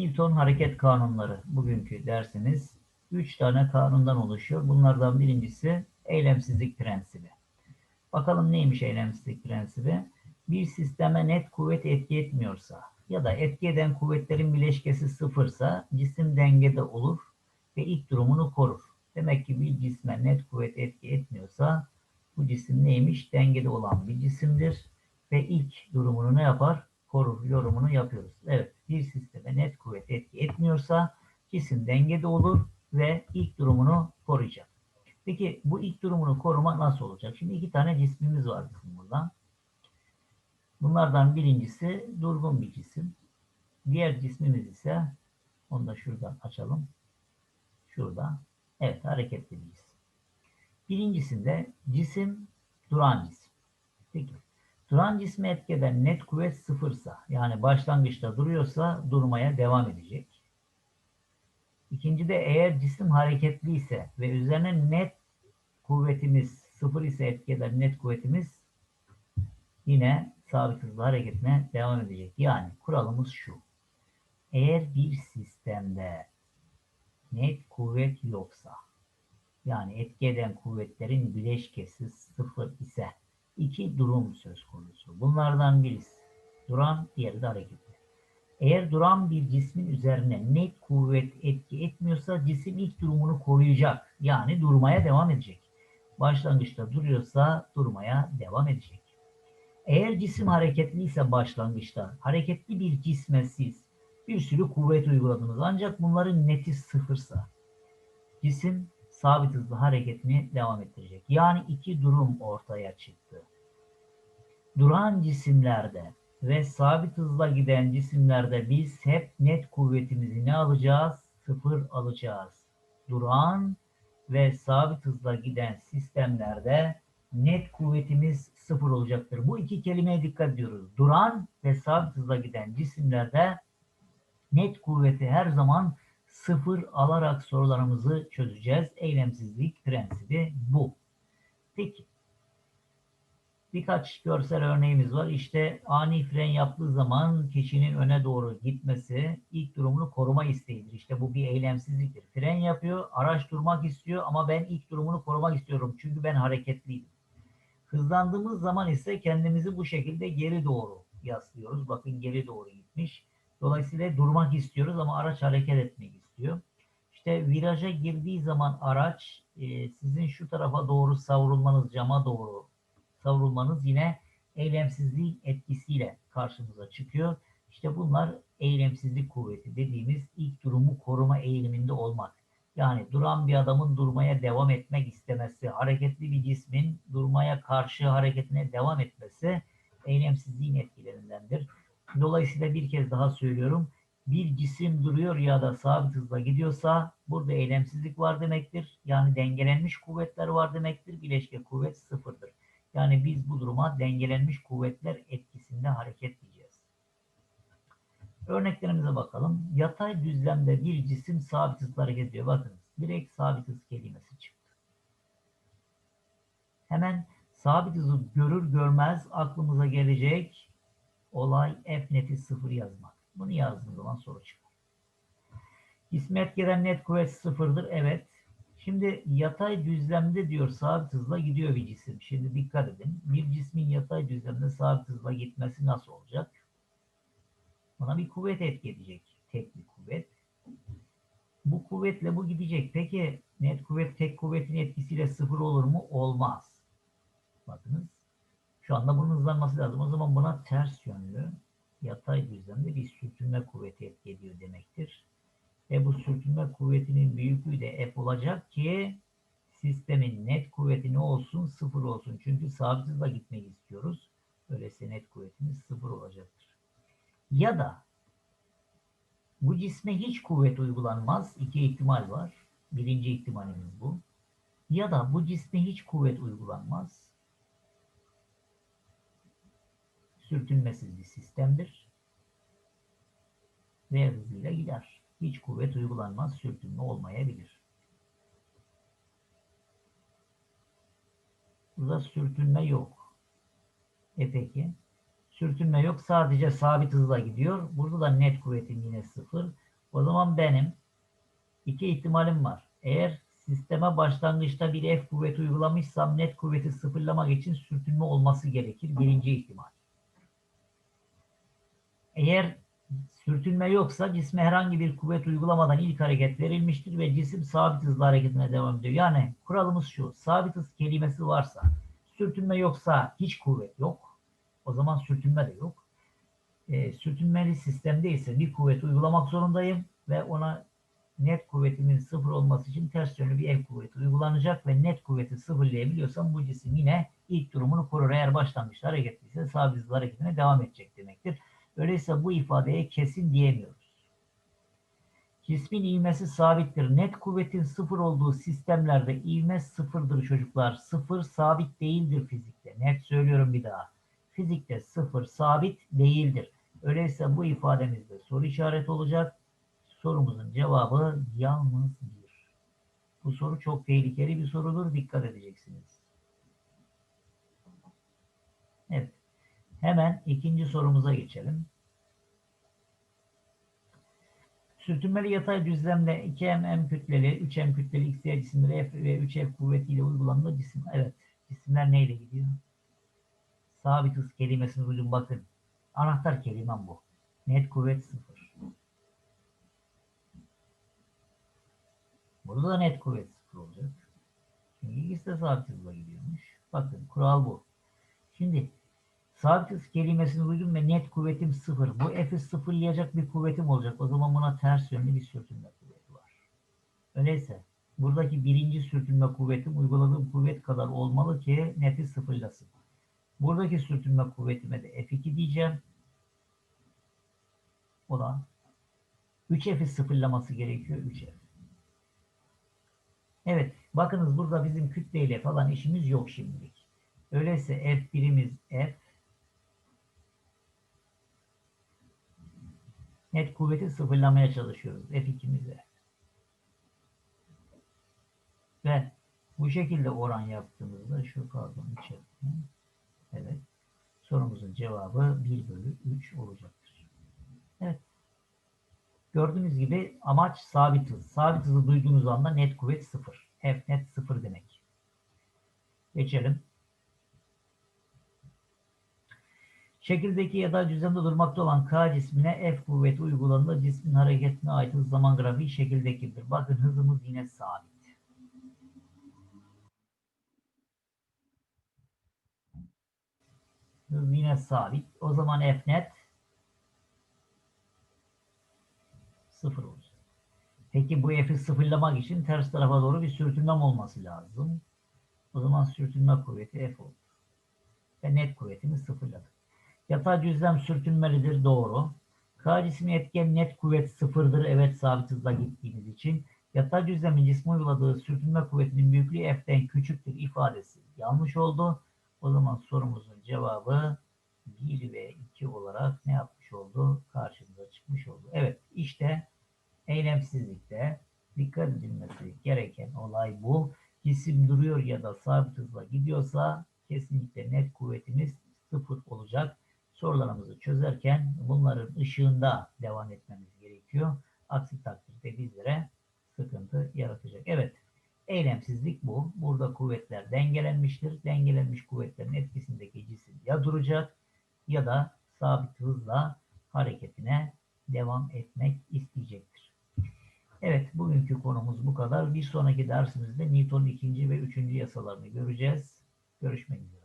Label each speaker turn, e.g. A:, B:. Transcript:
A: Newton hareket kanunları bugünkü dersimiz 3 tane kanundan oluşuyor. Bunlardan birincisi eylemsizlik prensibi. Bakalım neymiş eylemsizlik prensibi? Bir sisteme net kuvvet etki etmiyorsa ya da etki eden kuvvetlerin bileşkesi sıfırsa cisim dengede olur ve ilk durumunu korur. Demek ki bir cisme net kuvvet etki etmiyorsa bu cisim neymiş? Dengede olan bir cisimdir ve ilk durumunu ne yapar? Korur yorumunu yapıyoruz. Evet bir sisteme net kuvvet etki etmiyorsa cisim dengede olur ve ilk durumunu koruyacak. Peki bu ilk durumunu koruma nasıl olacak? Şimdi iki tane cismimiz var bizim burada. Bunlardan birincisi durgun bir cisim. Diğer cismimiz ise onu da şuradan açalım. Şurada. Evet hareketli bir cisim. Birincisinde cisim duran cisim. Peki. Duran cismi etkeden net kuvvet sıfırsa yani başlangıçta duruyorsa durmaya devam edecek. İkincide eğer cisim hareketliyse ve üzerine net kuvvetimiz sıfır ise etkeden net kuvvetimiz yine sabit hızlı hareketine devam edecek. Yani kuralımız şu. Eğer bir sistemde net kuvvet yoksa yani etki eden kuvvetlerin bileşkesi sıfır ise iki durum söz konusu. Bunlardan birisi duran, diğeri de hareketli. Eğer duran bir cismin üzerine net kuvvet etki etmiyorsa cisim ilk durumunu koruyacak. Yani durmaya devam edecek. Başlangıçta duruyorsa durmaya devam edecek. Eğer cisim hareketliyse başlangıçta hareketli bir cisme siz bir sürü kuvvet uyguladınız. Ancak bunların neti sıfırsa cisim sabit hızlı hareketini devam ettirecek. Yani iki durum ortaya çıktı. Duran cisimlerde ve sabit hızla giden cisimlerde biz hep net kuvvetimizi ne alacağız? Sıfır alacağız. Duran ve sabit hızla giden sistemlerde net kuvvetimiz sıfır olacaktır. Bu iki kelimeye dikkat ediyoruz. Duran ve sabit hızla giden cisimlerde net kuvveti her zaman sıfır alarak sorularımızı çözeceğiz. Eylemsizlik prensibi bu. Peki. Birkaç görsel örneğimiz var. İşte ani fren yaptığı zaman kişinin öne doğru gitmesi ilk durumunu koruma isteğidir. İşte bu bir eylemsizliktir. Fren yapıyor, araç durmak istiyor ama ben ilk durumunu korumak istiyorum. Çünkü ben hareketliyim. Hızlandığımız zaman ise kendimizi bu şekilde geri doğru yaslıyoruz. Bakın geri doğru gitmiş. Dolayısıyla durmak istiyoruz ama araç hareket etmek istiyor. İşte viraja girdiği zaman araç e, sizin şu tarafa doğru savrulmanız, cama doğru savrulmanız yine eylemsizliğin etkisiyle karşımıza çıkıyor. İşte bunlar eylemsizlik kuvveti dediğimiz ilk durumu koruma eğiliminde olmak. Yani duran bir adamın durmaya devam etmek istemesi, hareketli bir cismin durmaya karşı hareketine devam etmesi eylemsizliğin etkilerindendir. Dolayısıyla bir kez daha söylüyorum. Bir cisim duruyor ya da sabit hızla gidiyorsa burada eylemsizlik var demektir. Yani dengelenmiş kuvvetler var demektir. Bileşke kuvvet sıfırdır. Yani biz bu duruma dengelenmiş kuvvetler etkisinde hareket diyeceğiz. Örneklerimize bakalım. Yatay düzlemde bir cisim sabit hızla hareket ediyor. Bakın direkt sabit hız kelimesi çıktı. Hemen sabit hızı görür görmez aklımıza gelecek olay f neti sıfır yazmak. Bunu yazdığım zaman soru çıkar. İsmi etkeden net kuvvet sıfırdır. Evet. Şimdi yatay düzlemde diyor sabit hızla gidiyor bir cisim. Şimdi dikkat edin. Bir cismin yatay düzlemde sabit hızla gitmesi nasıl olacak? Buna bir kuvvet etki edecek. Tek bir kuvvet. Bu kuvvetle bu gidecek. Peki net kuvvet tek kuvvetin etkisiyle sıfır olur mu? Olmaz. Bakınız. Şu anda bunun hızlanması lazım. O zaman buna ters yönlü yatay düzlemde bir sürtünme kuvveti etki ediyor demektir. Ve bu sürtünme kuvvetinin büyüklüğü de F olacak ki sistemin net kuvveti ne olsun? Sıfır olsun. Çünkü sabit hızla gitmek istiyoruz. Öyleyse net kuvvetimiz sıfır olacaktır. Ya da bu cisme hiç kuvvet uygulanmaz. İki ihtimal var. Birinci ihtimalimiz bu. Ya da bu cisme hiç kuvvet uygulanmaz. Sürtünmesiz bir sistemdir. Ve hızıyla gider hiç kuvvet uygulanmaz, sürtünme olmayabilir. Burada sürtünme yok. E peki? Sürtünme yok, sadece sabit hızla gidiyor. Burada da net kuvvetin yine sıfır. O zaman benim iki ihtimalim var. Eğer sisteme başlangıçta bir F kuvveti uygulamışsam net kuvveti sıfırlamak için sürtünme olması gerekir. Birinci ihtimal. Eğer sürtünme yoksa cisme herhangi bir kuvvet uygulamadan ilk hareket verilmiştir ve cisim sabit hızla hareketine devam ediyor. Yani kuralımız şu. Sabit hız kelimesi varsa, sürtünme yoksa hiç kuvvet yok. O zaman sürtünme de yok. E, sürtünmeli sistemde ise bir kuvvet uygulamak zorundayım ve ona net kuvvetimin sıfır olması için ters yönlü bir F kuvveti uygulanacak ve net kuvveti sıfırlayabiliyorsam bu cisim yine ilk durumunu korur. Eğer başlangıçta hareketliyse sabit hızla hareketine devam edecek demektir. Öyleyse bu ifadeye kesin diyemiyoruz. Cismin ivmesi sabittir. Net kuvvetin sıfır olduğu sistemlerde ivme sıfırdır çocuklar. Sıfır sabit değildir fizikte. Net söylüyorum bir daha. Fizikte sıfır sabit değildir. Öyleyse bu ifademizde soru işareti olacak. Sorumuzun cevabı yalnız bir. Bu soru çok tehlikeli bir sorudur. Dikkat edeceksiniz. Evet. Hemen ikinci sorumuza geçelim. Sürtünmeli yatay düzlemde 2m m kütleli, 3m kütleli x diğer cisimleri F ve 3F kuvvetiyle uygulandığı cisim. Evet. Cisimler neyle gidiyor? Sabit hız kelimesini duydum bakın. Anahtar kelimem bu. Net kuvvet sıfır. Burada da net kuvvet sıfır olacak. Çünkü ikisi de sabit hızla gidiyormuş. Bakın kural bu. Şimdi sabit kelimesini duydum ve net kuvvetim sıfır. Bu F'i sıfırlayacak bir kuvvetim olacak. O zaman buna ters yönlü bir sürtünme kuvveti var. Öyleyse buradaki birinci sürtünme kuvvetim uyguladığım kuvvet kadar olmalı ki net'i sıfırlasın. Buradaki sürtünme kuvvetime de F2 diyeceğim. O da 3F'i sıfırlaması gerekiyor 3F. Evet, bakınız burada bizim kütleyle falan işimiz yok şimdilik. Öyleyse F1'imiz F. Net kuvveti sıfırlamaya çalışıyoruz. F2'mize. Ve bu şekilde oran yaptığımızda şu pardon içerisinde evet sorumuzun cevabı 1 bölü 3 olacaktır. Evet. Gördüğünüz gibi amaç sabit hız. Sabit hızı duyduğunuz anda net kuvvet sıfır. F net sıfır demek. Geçelim. Şekildeki ya da düzlemde durmakta olan K cismine F kuvveti uygulandığı cismin hareketine ait hız zaman grafiği şekildekidir. Bakın hızımız yine sabit. Hız yine sabit. O zaman F net sıfır olacak. Peki bu F'i sıfırlamak için ters tarafa doğru bir sürtünmem olması lazım. O zaman sürtünme kuvveti F oldu. Ve net kuvvetini sıfırladık. Yatay düzlem sürtünmelidir. Doğru. K cismi etken net kuvvet sıfırdır. Evet sabit hızla gittiğimiz için. Yatay düzlemin cismi uyguladığı sürtünme kuvvetinin büyüklüğü F'den küçüktür ifadesi yanlış oldu. O zaman sorumuzun cevabı 1 ve 2 olarak ne yapmış oldu? Karşımıza çıkmış oldu. Evet işte eylemsizlikte dikkat edilmesi gereken olay bu. Cisim duruyor ya da sabit hızla gidiyorsa kesinlikle net kuvvetimiz sıfır olacak. Sorularımızı çözerken bunların ışığında devam etmemiz gerekiyor. Aksi takdirde bizlere sıkıntı yaratacak. Evet, eylemsizlik bu. Burada kuvvetler dengelenmiştir. Dengelenmiş kuvvetlerin etkisindeki cisim ya duracak ya da sabit hızla hareketine devam etmek isteyecektir. Evet, bugünkü konumuz bu kadar. Bir sonraki dersimizde Newton'un ikinci ve üçüncü yasalarını göreceğiz. Görüşmek üzere.